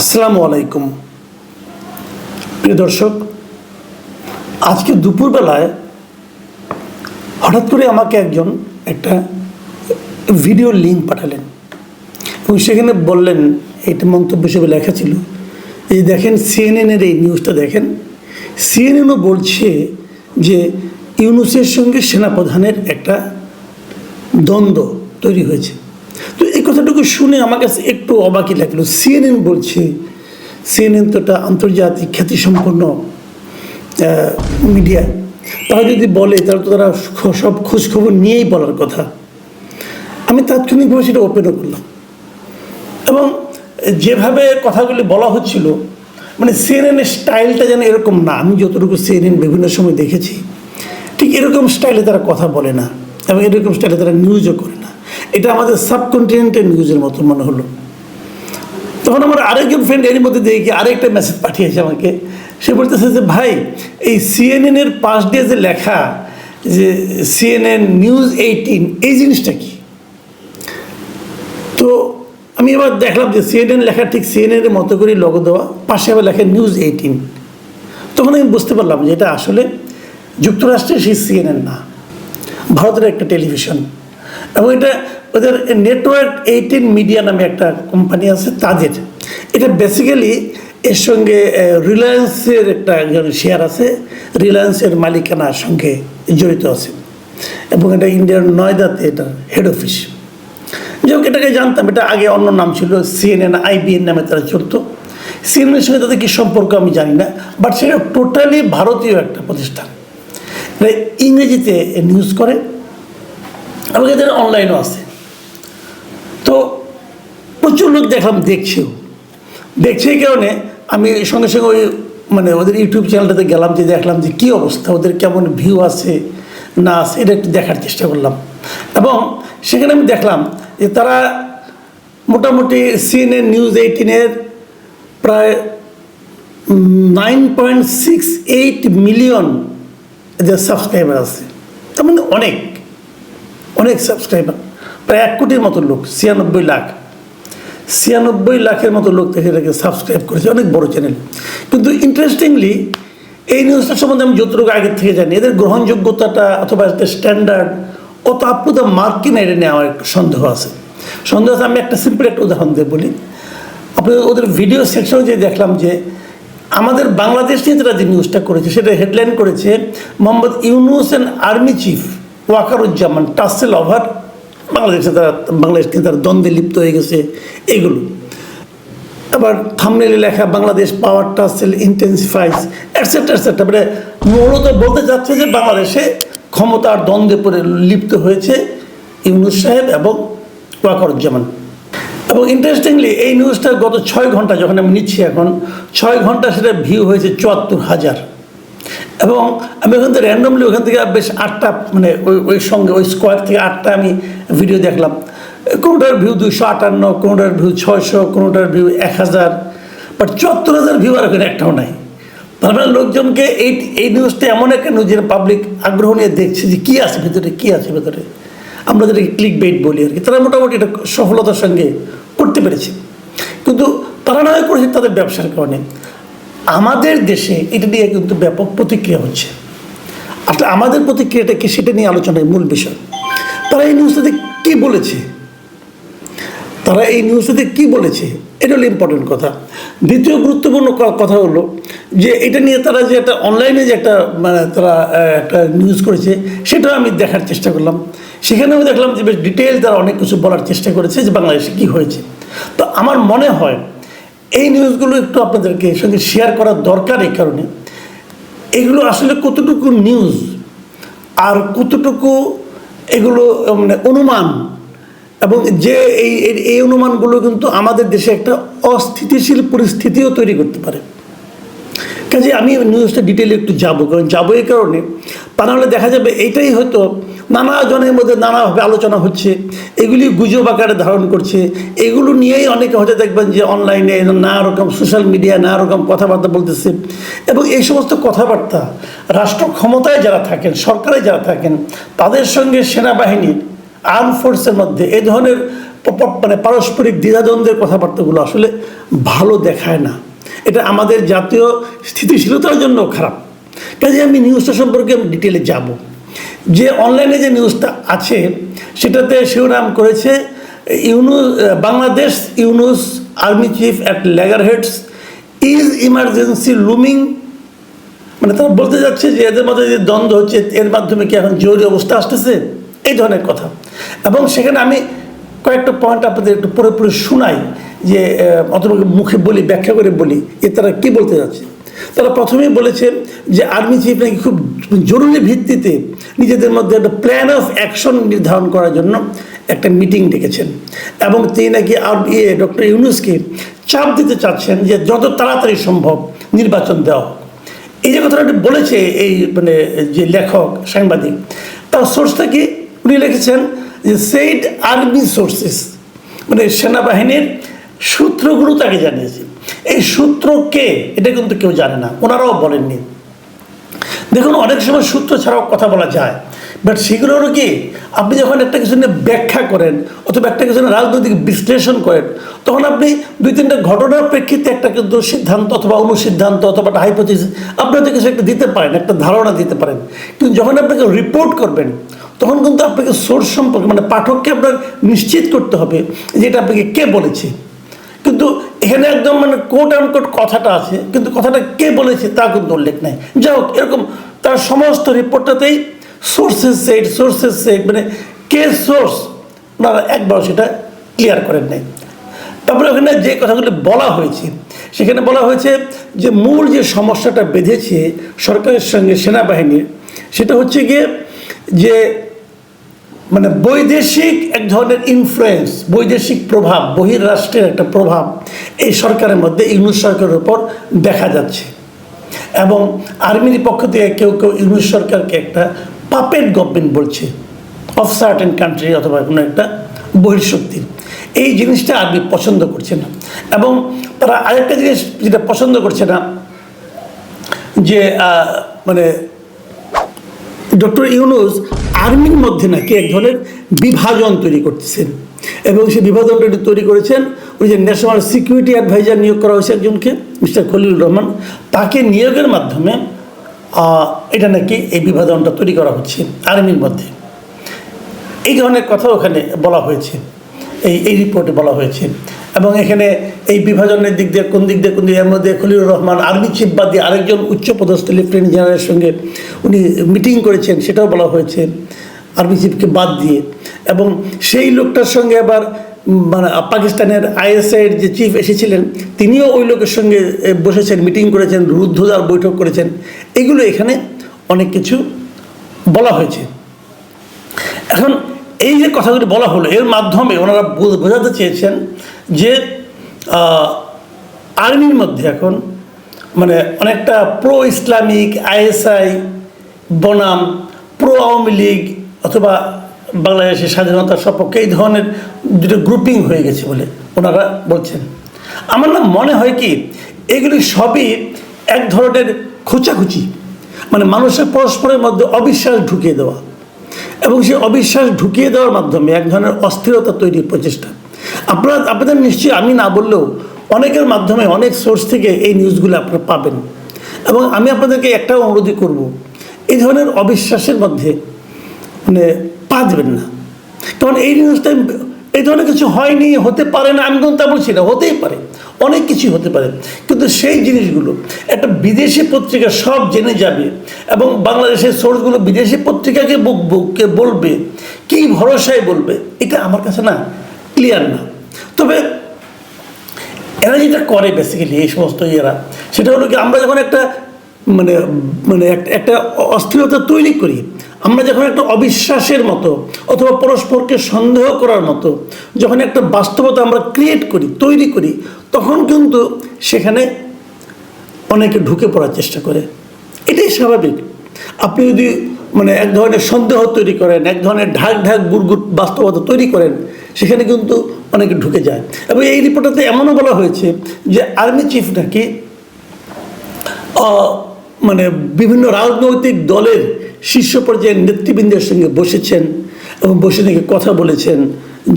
আসসালামু আলাইকুম। প্রিয় দর্শক, আজকে দুপুরবেলায় হঠাৎ করে আমাকে একজন একটা ভিডিও লিঙ্ক পাঠালেন। এবং সেখানে বললেন, এটা মন্তব্য হিসেবে লেখা ছিল, এই দেখেন সিএনএনের এই নিউজটা দেখেন, সিএনএনও বলছে যে ইউনুসের সঙ্গে সেনাপ্রধানের একটা দ্বন্দ্ব তৈরি হয়েছে। কথাটুকু শুনে আমার কাছে একটু অবাকই লাগল। সিএনএন বলছে সিএনএন তো একটা আন্তর্জাতিক খ্যাতিসম্পন্ন মিডিয়া তারা যদি বলে, তাহলে তো তারা সব খোঁজখবর নিয়েই বলার কথা। আমি তাৎক্ষণিকভাবে সেটা ওপেনও করলাম। এবং যেভাবে কথাগুলি বলা হচ্ছিল মানে সিএনএনের স্টাইলটা যেন এরকম না। আমি যতটুকু সিএনএন বিভিন্ন সময় দেখেছি, ঠিক এরকম স্টাইলে তারা কথা বলে না। এবং এরকম স্টাইলে তারা নিউজও করে না। আমাদের সাবকন্টিনেন্টের নিউজের মতো মনে হলো। তখন আমার আরেকজন ফ্রেন্ড এর মধ্যে দেখি আরেকটা মেসেজ পাঠিয়েছে আমাকে। সে বলতেছে যে, ভাই, এই সিএনএন এর পাশ দিয়ে যে লেখা, যে সিএনএন নিউজ এইটিন এই জিনিসটা কি? তো আমি এবার দেখলাম যে সিএনএন লেখা ঠিক সিএনএনের মতো করে লগো দেওয়া, পাশে আবার লেখা নিউজ এইটিন তখন আমি বুঝতে পারলাম যে এটা আসলে যুক্তরাষ্ট্রের সেই সিএনএন না, ভারতের একটা টেলিভিশন এবং এটা ওদের নেটওয়ার্ক এইটিন মিডিয়া নামে একটা কোম্পানি আছে তাদের এটা বেসিক্যালি এর সঙ্গে রিলায়েন্সের একটা শেয়ার আছে রিলায়েন্সের মালিকানার সঙ্গে জড়িত আছে। এবং এটা ইন্ডিয়ার নয়দাতে এটা হেড অফিস যাই হোক, এটাকে জানতাম, এটা আগে অন্য নাম ছিল সিএনএন আইবিএন নামে তারা চলতো। সিএনএনের সঙ্গে তাদের কী সম্পর্ক আমি জানি না বাট সেটা টোটালি ভারতীয় একটা প্রতিষ্ঠান। ইংরেজিতে নিউজ করে, এবং এদের অনলাইনও আছে। তো প্রচুর লোক দেখলাম, দেখছেও। দেখছে কারণে আমি সঙ্গে সঙ্গে ওই মানে ওদের ইউটিউব চ্যানেলটাতে গেলাম, যে দেখলাম যে কী অবস্থা, ওদের কেমন ভিউ আছে, না আছে, এটা একটু দেখার চেষ্টা করলাম। এবং সেখানে আমি দেখলাম যে তারা মোটামুটি সিএনএন নিউজ এইটিনের প্রায় nine point six eight million এদের সাবস্ক্রাইবার আছে। তার মানে অনেক অনেক সাবস্ক্রাইবার প্রায় এক কোটির মতো লোক, ছিয়ানব্বই লাখ। ছিয়ানব্বই লাখের মতো লোক থেকে এটাকে সাবস্ক্রাইব করেছে, অনেক বড় চ্যানেল কিন্তু ইন্টারেস্টিংলি এই নিউজটা সম্বন্ধে আমি যতটুকু আগের থেকে জানি, এদের গ্রহণযোগ্যতাটা অথবা এদের স্ট্যান্ডার্ড কত আপ্লুত মার্ক কিনা এটা নিয়ে আমার একটু সন্দেহ আছে। সন্দেহ আছে, আমি একটা সিম্পল একটা উদাহরণ দিয়ে বলি। আপনি ওদের ভিডিও সেকশনে যে দেখলাম যে, আমাদের বাংলাদেশ নিয়ে তারা যে নিউজটা করেছে, সেটা হেডলাইন করেছে, Mohammad Yunus and army chief Wakeruzzaman, tussle over বাংলাদেশে তারা বাংলাদেশ নিয়ে তারা দ্বন্দ্বে লিপ্ত হয়ে গেছে এইগুলো আবার থামনেলে লেখা, Bangladesh power tussle intensifies etcetera etcetera মানে মূলত বলতে যাচ্ছে যে বাংলাদেশে ক্ষমতার দ্বন্দ্বে পড়ে লিপ্ত হয়েছে ইউনুস সাহেব এবং ওয়াকারুজ্জামান। এবং ইন্টারেস্টিংলি এই নিউজটা গত ছয় ঘণ্টা, যখন আমি নিচ্ছি এখন, ছয় ঘণ্টা সেটা ভিউ হয়েছে চুয়াত্তর হাজার। এবং আমি ওখান থেকে র্যান্ডমলি ওখান থেকে বেশ আটটা মানে ওই ওই সঙ্গে, ওই স্কোয়ার থেকে আটটা আমি ভিডিও দেখলাম। কোনোটার ভিউ দুশো আটান্ন, কোনোটার ভিউ ছয়শো, কোনোটার ভিউ এক হাজার বাট চুয়াত্তর হাজার ভিউ আর ওখানে একটাও নাই। তার মানে লোকজনকে এই এই নিউজটা এমন একটা নিউজ যেটা পাবলিক আগ্রহ নিয়ে দেখছে যে কী আছে, ভেতরে কী আছে, ভেতরে। আমরা যেটাকে ক্লিক বেট বলি আর কি। তারা মোটামুটি এটা সফলতার সঙ্গে করতে পেরেছে। কিন্তু তারা না হয় করেছে তাদের ব্যবসার কারণে। আমাদের দেশে এটা নিয়ে কিন্তু ব্যাপক প্রতিক্রিয়া হচ্ছে। আসলে আমাদের প্রতিক্রিয়াটা কি সেটা নিয়ে আলোচনায় মূল বিষয়। তারা এই নিউজটাতে কী বলেছে? তারা এই নিউজটাতে কী বলেছে? এটা হলো ইম্পর্টেন্ট কথা। দ্বিতীয় গুরুত্বপূর্ণ কথা হলো যে এটা নিয়ে তারা যে একটা অনলাইনে যে একটা মানে তারা একটা নিউজ করেছে, সেটাও আমি দেখার চেষ্টা করলাম। সেখানে আমি দেখলাম যে বেশ ডিটেল তারা অনেক কিছু বলার চেষ্টা করেছে যে বাংলাদেশে কী হয়েছে। তো আমার মনে হয় এই নিউজগুলো একটু আপনাদেরকে সঙ্গে শেয়ার করার দরকার এই কারণে। এগুলো আসলে কতটুকু নিউজ আর কতটুকু এগুলো মানে অনুমান? এবং যে এই- এই অনুমানগুলো কিন্তু আমাদের দেশে একটা অস্থিতিশীল পরিস্থিতিও তৈরি করতে পারে। কাজে আমি নিউজটা ডিটেলে একটু যাব, কারণ যাব এই কারণে। তা নাহলে দেখা যাবে এইটাই হয়তো নানা জনের মধ্যে নানাভাবে আলোচনা হচ্ছে, এগুলি গুজব আকারে ধারণ করছে। এগুলো নিয়েই অনেকে হয়তো দেখবেন যে অনলাইনে নানা রকম সোশ্যাল মিডিয়ায় নানা রকম কথাবার্তা বলতেছে এবং এই সমস্ত কথাবার্তা রাষ্ট্র ক্ষমতায় যারা থাকেন, সরকারে যারা থাকেন, তাদের সঙ্গে সেনাবাহিনীর আর্ম ফোর্সের মধ্যে এ ধরনের মানে পারস্পরিক দ্বিধাদ্বন্দ্বের কথাবার্তাগুলো আসলে ভালো দেখায় না। এটা আমাদের জাতীয় স্থিতিশীলতার জন্য খারাপ। কাজে আমি নিউজটা সম্পর্কে আমি ডিটেলে যাব। যে অনলাইনে যে নিউজটা আছে, সেটাতে শিরোনাম করেছে ইউনু Bangladesh Yunus army chief at loggerheads is emergency looming. মানে তারা বলতে যাচ্ছে যে এদের মধ্যে যে দ্বন্দ্ব হচ্ছে, এর মাধ্যমে কি এখন জরুরি অবস্থা আসতেছে? এই ধরনের কথা। এবং সেখানে আমি কয়েকটা পয়েন্ট আপনাদের একটু পরে পরে শোনাই, যে অথবা মুখে বলি, ব্যাখ্যা করে বলি, যে তারা কী বলতে যাচ্ছে? তারা প্রথমেই বলেছে যে আর্মি চিফ নাকি খুব জরুরি ভিত্তিতে নিজেদের মধ্যে একটা প্ল্যান অফ অ্যাকশন নির্ধারণ করার জন্য একটা মিটিং ডেকেছেন। এবং তিনি নাকি আর ইয়ে ডক্টর ইউনুসকে চাপ দিতে চাচ্ছেন যে যত তাড়াতাড়ি সম্ভব নির্বাচন দেওয়া এই যে কথাটা বলেছে, এই মানে যে লেখক, সাংবাদিক, তার সোর্সটা কি উনি লিখেছেন যে সেইড আর্মি সোর্সেস মানে সেনাবাহিনীর সূত্রগুলো তাকে জানিয়েছে। এই সূত্র কে? এটা কিন্তু কেউ জানে না। ওনারাও বলেননি। দেখুন, অনেক সময় সূত্র ছাড়াও কথা বলা যায় বাট সেগুলো হলো কি, আপনি যখন একটা কিছু নিয়ে ব্যাখ্যা করেন অথবা একটা কিছু রাজনৈতিক বিশ্লেষণ করেন, তখন আপনি দুই তিনটা ঘটনার প্রেক্ষিতে একটা কিন্তু সিদ্ধান্ত অথবা অনুসিদ্ধান্ত অথবা একটা হাইপোথিস আপনি হয়তো কিছু একটা দিতে পারেন, একটা ধারণা দিতে পারেন। কিন্তু যখন আপনাকে রিপোর্ট করবেন, তখন কিন্তু আপনাকে সোর্স সম্পর্কে মানে পাঠককে আপনার নিশ্চিত করতে হবে যে এটা আপনাকে কে বলেছে। কিন্তু এখানে একদম মানে কোট অ্যান্ড কোট কথাটা আছে, কিন্তু কথাটা কে বলেছে তা কিন্তু উল্লেখ নেই। যাই হোক, এরকম তার সমস্ত রিপোর্টটাতেই সোর্সেস সেট সোর্সেস সেট মানে কে সোর্স ওনারা একবার সেটা ক্লিয়ার করেন নাই। তারপরে ওখানে যে কথাগুলো বলা হয়েছে, সেখানে বলা হয়েছে যে মূল যে সমস্যাটা বেঁধেছে সরকারের সঙ্গে সেনাবাহিনীর, সেটা হচ্ছে গিয়ে যে মানে বৈদেশিক এক ধরনের ইনফ্লুয়েন্স বৈদেশিক প্রভাব বহির্রাষ্ট্রের একটা প্রভাব এই সরকারের মধ্যে, ইউনুস সরকারের উপর দেখা যাচ্ছে। এবং আর্মির পক্ষ থেকে কেউ কেউ ইউনুস সরকারকে একটা পাপেট গভর্নমেন্ট বলছে অফ সার্টেন কান্ট্রি অথবা কোনো একটা বহির্শক্তির এই জিনিসটা আর্মি পছন্দ করছে না। এবং তারা আরেকটা জিনিস যেটা পছন্দ করছে না, যে মানে ডক্টর ইউনুস আর্মির মধ্যে নাকি এক ধরনের বিভাজন তৈরি করতেছেন। এবং সেই বিভাজনটা তৈরি করেছেন ওই যে ন্যাশনাল সিকিউরিটি অ্যাডভাইজার নিয়োগ করা হয়েছে একজনকে, মিস্টার খলিলুর রহমান। তাকে নিয়োগের মাধ্যমে এটা নাকি এই বিভাজনটা তৈরি করা হচ্ছে আর্মির মধ্যে। এই ধরনের কথা ওখানে বলা হয়েছে। এই এই রিপোর্টে বলা হয়েছে। এবং এখানে এই বিভাজনের দিক দিয়ে, কোন দিক দিয়ে, কোন দিক এর মধ্যে খলিলুর রহমান, আর্মি চিফ বাদ দিয়ে আরেকজন উচ্চপদস্থ লেফটেন্যান্ট জেনারেলের সঙ্গে উনি মিটিং করেছেন, সেটাও বলা হয়েছে আর্মি চিফকে বাদ দিয়ে। এবং সেই লোকটার সঙ্গে আবার মানে পাকিস্তানের আইএসআইয়ের যে চিফ এসেছিলেন, তিনিও ওই লোকের সঙ্গে বসেছেন, মিটিং করেছেন, রুদ্ধদ্বার বৈঠক করেছেন। এগুলো এখানে অনেক কিছু বলা হয়েছে। এখন এই যে কথাগুলি বলা হলো, এর মাধ্যমে ওনারা বোঝাতে চেয়েছেন যে আর্মির মধ্যে এখন মানে অনেকটা প্রো ইসলামিক আইএসআই, বনাম প্রো আওয়ামী লীগ অথবা বাংলাদেশের স্বাধীনতার সপক্ষে এই ধরনের দুটো গ্রুপিং হয়ে গেছে বলে ওনারা বলছেন। আমার না মনে হয় কি, এগুলি সবই এক ধরনের খোঁচাখুচি। মানে মানুষের পরস্পরের মধ্যে অবিশ্বাস ঢুকিয়ে দেওয়া। এবং সেই অবিশ্বাস ঢুকিয়ে দেওয়ার মাধ্যমে এক ধরনের অস্থিরতা তৈরির প্রচেষ্টা। আপনারা, আপনাদের নিশ্চয়ই আমি না বললেও অনেকের মাধ্যমে, অনেক সোর্স থেকে এই নিউজগুলো আপনারা পাবেন। এবং আমি আপনাদেরকে একটাও অনুরোধই করব, এই ধরনের অবিশ্বাসের মধ্যে মানে পা দেবেন না। কারণ এই নিউজটা এই ধরনের কিছু হয়নি, হতে পারে না, আমি কিন্তু তা বলছি না, হতেই পারে, অনেক কিছু হতে পারে। কিন্তু সেই জিনিসগুলো, একটা বিদেশি পত্রিকা সব জেনে যাবে এবং বাংলাদেশের সোর্সগুলো বিদেশি পত্রিকাকে বলবে, কি ভরসায় বলবে, এটা আমার কাছে না। ক্লিয়ার না। তবে এরা যেটা করে বেসিক্যালি এই সমস্ত ইয়েরা, সেটা হলো কি আমরা যখন একটা মানে মানে একটা অস্থিরতা তৈরি করি, আমরা যখন একটা অবিশ্বাসের মতো অথবা পরস্পরকে সন্দেহ করার মতো যখন একটা বাস্তবতা আমরা ক্রিয়েট করি, তৈরি করি, তখন কিন্তু সেখানে অনেকে ঢুকে পড়ার চেষ্টা করে। এটাই স্বাভাবিক। আপনি যদি মানে এক ধরনের সন্দেহ তৈরি করেন, এক ধরনের ঢাক ঢাক গুড়গুড় বাস্তবতা তৈরি করেন, সেখানে কিন্তু অনেকে ঢুকে যায়। এবং এই রিপোর্টটাতে এমনও বলা হয়েছে যে আর্মি চিফ নাকি মানে বিভিন্ন রাজনৈতিক দলের শীর্ষ পর্যায়ের নেতৃবৃন্দের সঙ্গে বসেছেন এবং বসে নাকি কথা বলেছেন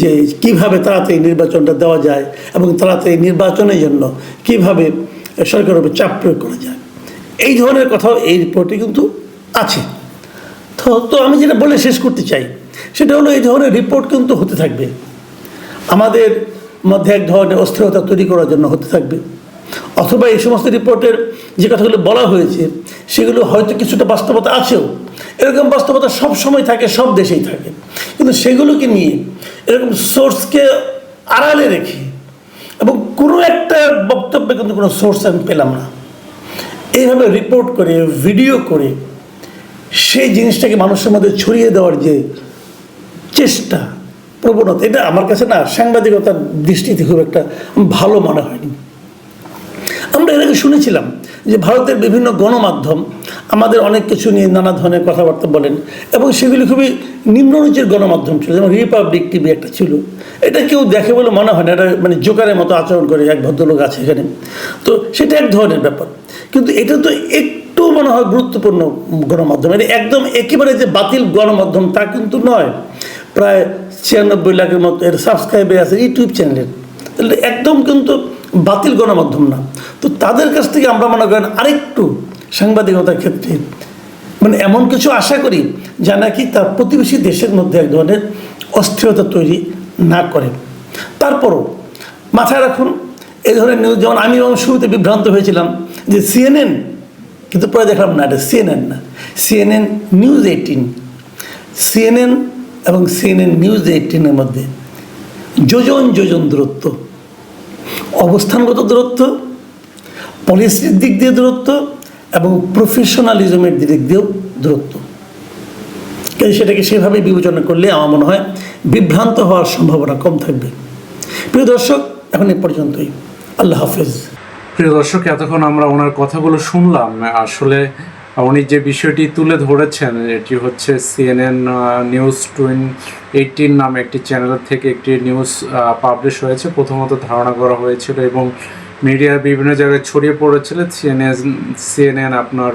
যে কীভাবে তাড়াতাড়ি নির্বাচনটা দেওয়া যায় এবং তাড়াতাড়ি নির্বাচনের জন্য কীভাবে সরকারের উপর চাপ প্রয়োগ করা যায়। এই ধরনের কথাও এই রিপোর্টে কিন্তু আছে। তো তো আমি যেটা বলে শেষ করতে চাই, সেটা হলো এই ধরনের রিপোর্ট কিন্তু হতে থাকবে। আমাদের মধ্যে এক ধরনের অস্থিরতা তৈরি করার জন্য হতে থাকবে। অথবা এই সমস্ত রিপোর্টের যে কথাগুলো বলা হয়েছে, সেগুলো হয়তো কিছুটা বাস্তবতা আছেও। এরকম বাস্তবতা সব সময় থাকে, সব দেশেই থাকে। কিন্তু সেগুলোকে নিয়ে এরকম সোর্সকে আড়ালে রেখে এবং কোনো একটা বক্তব্যে কিন্তু কোনো সোর্স আমি পেলাম না। এইভাবে রিপোর্ট করে ভিডিও করে সেই জিনিসটাকে মানুষের মধ্যে ছড়িয়ে দেওয়ার যে চেষ্টা, প্রবণতা, এটা আমার কাছে না সাংবাদিকতার দৃষ্টিতে খুব একটা ভালো মনে হয়নি। আমরা এর আগে শুনেছিলাম যে ভারতের বিভিন্ন গণমাধ্যম আমাদের অনেক কিছু নিয়ে নানা ধরনের কথাবার্তা বলেন এবং সেগুলি খুবই নিম্নরুচির গণমাধ্যম ছিল, যেমন রিপাবলিক টিভি একটা ছিল। এটা কেউ দেখে বলে মনে হয় না, এটা মানে জোকারের মতো আচরণ করে এক ভদ্রলোক আছে এখানে। তো সেটা এক ধরনের ব্যাপার। কিন্তু এটা তো একটু মনে হয় গুরুত্বপূর্ণ গণমাধ্যম। এটা একদম একেবারে যে বাতিল গণমাধ্যম তা কিন্তু নয়। প্রায় ছিয়ানব্বই লাখের মতো এর সাবস্ক্রাইবার আছে ইউটিউব চ্যানেলের তাহলে একদম কিন্তু বাতিল গণমাধ্যম না। তো তাদের কাছ থেকে আমরা মনে করেন আরেকটু সাংবাদিকতার ক্ষেত্রে মানে এমন কিছু আশা করি যা নাকি তার প্রতিবেশী দেশের মধ্যে এক ধরনের অস্থিরতা তৈরি না করে। তারপরও মাথায় রাখুন এই ধরনের নিউজ যেমন আমি শুরুতে বিভ্রান্ত হয়েছিলাম যে সিএনএন কিন্তু পরে দেখলাম না, এটা সিএনএন না। সিএনএন নিউজ এইটিন সিএনএন এবং সিএনএন নিউজ এইটিনের মধ্যে যোজন যোজন দূরত্ব, অবস্থানগত দূরত্ব পলিসির দিক দিয়ে দূরত্ব এবং প্রফেশনালিজমের দিক দিয়েও দূরত্ব। কিন্তু সেটাকে সেভাবে বিবেচনা করলে আমার মনে হয় বিভ্রান্ত হওয়ার সম্ভাবনা কম থাকবে। প্রিয় দর্শক, এখন এ পর্যন্তই। আল্লাহ হাফেজ। প্রিয় দর্শক, এতক্ষণ আমরা ওনার কথাগুলো শুনলাম। আসলে উনি যে বিষয়টি তুলে ধরেছেন, এটি হচ্ছে সিএনএন নিউজ টুইন এইটিন নামে একটি চ্যানেল থেকে একটি নিউজ পাবলিশ হয়েছে। প্রথমত ধারণা করা হয়েছিল এবং মিডিয়ার বিভিন্ন জায়গায় ছড়িয়ে পড়েছিল। সিএনএন সিএনএন আপনার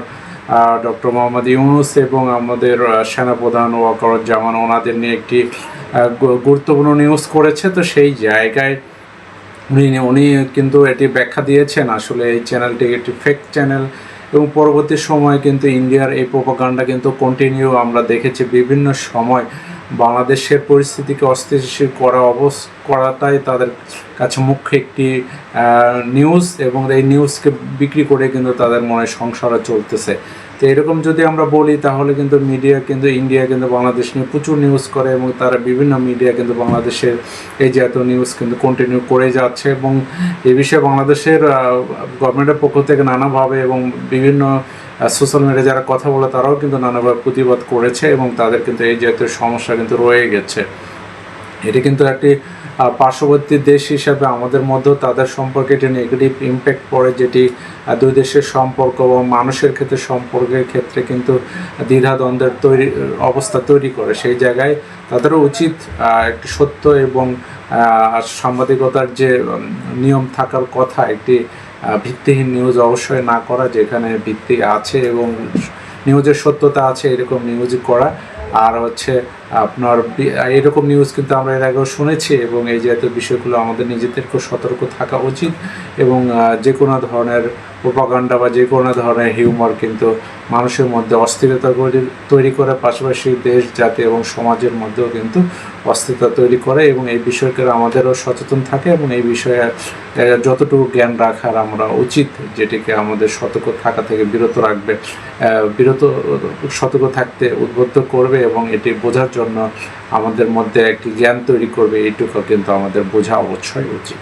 ডক্টর মোহাম্মদ ইউনুস এবং আমাদের সেনাপ্রধান ওয়াকারুজ্জামান ওনাদের নিয়ে একটি গুরুত্বপূর্ণ নিউজ করেছে। তো সেই জায়গায় উনি উনি কিন্তু এটি ব্যাখ্যা দিয়েছেন আসলে এই চ্যানেলটি একটি ফেক চ্যানেল এবং পরবর্তী সময়ে কিন্তু ইন্ডিয়ার এই প্রোপাগান্ডা কিন্তু কন্টিনিউ আমরা দেখেছি বিভিন্ন সময় বাংলাদেশের পরিস্থিতিকে অস্থিতিশীল করা অবস, করাটাই তাদের কাছে মুখ্য একটি নিউজ এবং এই নিউজকে বিক্রি করে কিন্তু তাদের মনে সংসারও চলতেছে। তো এরকম যদি আমরা বলি, তাহলে কিন্তু মিডিয়া কিন্তু ইন্ডিয়া কিন্তু বাংলাদেশ নিয়ে প্রচুর নিউজ করে এবং তারা বিভিন্ন মিডিয়া কিন্তু বাংলাদেশের এই যে এত নিউজ কিন্তু কন্টিনিউ করে যাচ্ছে এবং এ বিষয়ে বাংলাদেশের গভর্নমেন্টের পক্ষ থেকে নানাভাবে এবং বিভিন্ন সোশ্যাল মিডিয়া যারা কথা বলে, তারাও কিন্তু নানাভাবে প্রতিবাদ করেছে এবং তাদের কিন্তু এই জাতীয় সমস্যা কিন্তু রয়ে গেছে। এটি কিন্তু একটি পার্শ্ববর্তী দেশ হিসাবে আমাদের মধ্যেও তাদের সম্পর্কে একটি নেগেটিভ ইম্প্যাক্ট পড়ে, যেটি দুই দেশের সম্পর্ক এবং মানুষের ক্ষেত্রে, সম্পর্কের ক্ষেত্রে কিন্তু দ্বিধাদ্বন্দ্বের তৈরি অবস্থা তৈরি করে। সেই জায়গায় তাদেরও উচিত একটি সত্য এবং সাংবাদিকতার যে নিয়ম থাকার কথা, একটি ভিত্তিহীন নিউজ অবশ্যই না করা, যেখানে ভিত্তি আছে এবং নিউজের সত্যতা আছে, এরকম নিউজ করা। আর হচ্ছে আপনার এরকম নিউজ কিন্তু আমরা এর আগেও শুনেছি এবং এই জাতীয় বিষয়গুলো আমাদের নিজেদেরকেও সতর্ক থাকা উচিত এবং যে কোনো ধরনের প্রোপাগান্ডা বা যে কোনো ধরনের হিউমার কিন্তু মানুষের মধ্যে অস্থিরতা তৈরি- তৈরি করে, পাশাপাশি দেশ, জাতি এবং সমাজের মধ্যেও কিন্তু অস্থিরতা তৈরি করে এবং এই বিষয়কে আমাদেরও সচেতন থাকে এবং এই বিষয়ে যতটুকু জ্ঞান রাখার আমরা উচিত যেটিকে আমাদের সতর্ক থাকা থেকে বিরত রাখবে বিরত, সতর্ক থাকতে উদ্বুদ্ধ করবে এবং এটি বোঝার জন্য আমাদের মধ্যে একটি জ্ঞান তৈরি করবে, এইটুকু কিন্তু আমাদের বোঝা অবশ্যই উচিত।